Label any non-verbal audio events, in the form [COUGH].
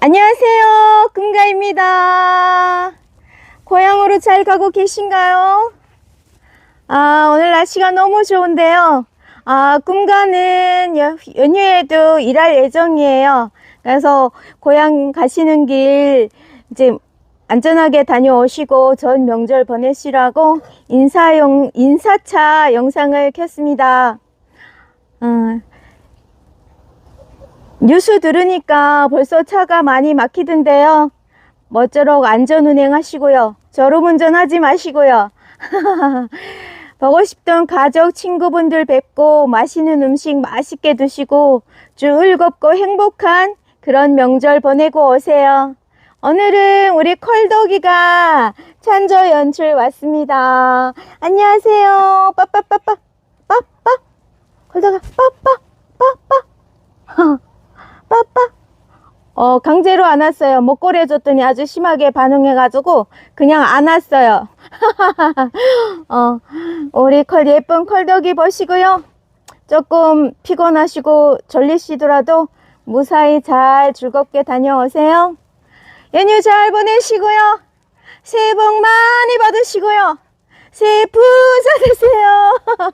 안녕하세요. 금가입니다. 고향으로 잘 가고 계신가요? 아, 오늘 날씨가 너무 좋은데요. 아, 꿈가는 연- 연휴에도 일할 예정이에요. 그래서 고향 가시는 길 이제 안전하게 다녀오시고 전 명절 보내시라고 인사용, 인사차 영상을 켰습니다. 뉴스 들으니까 벌써 차가 많이 막히던데요. 모쪼록 안전 운행하시고요. 졸음운전 하지 마시고요. [LAUGHS] 보고 싶던 가족, 친구분들 뵙고 맛있는 음식 맛있게 드시고 즐겁고 행복한 그런 명절 보내고 오세요. 오늘은 우리 컬덕이가 찬조 연출 왔습니다. 안녕하세요. 빠빠빠빠. 빠빠. 빠빠. 빠빠. 빠빠. [LAUGHS] 어, 강제로 안 왔어요. 목걸이 해줬더니 아주 심하게 반응해가지고 그냥 안 왔어요. [LAUGHS] 어, 우리 컬 예쁜 컬덕이 보시고요. 조금 피곤하시고 졸리시더라도 무사히 잘 즐겁게 다녀오세요. 연휴 잘 보내시고요. 새해 복 많이 받으시고요. 새해 부자 되세요. [LAUGHS]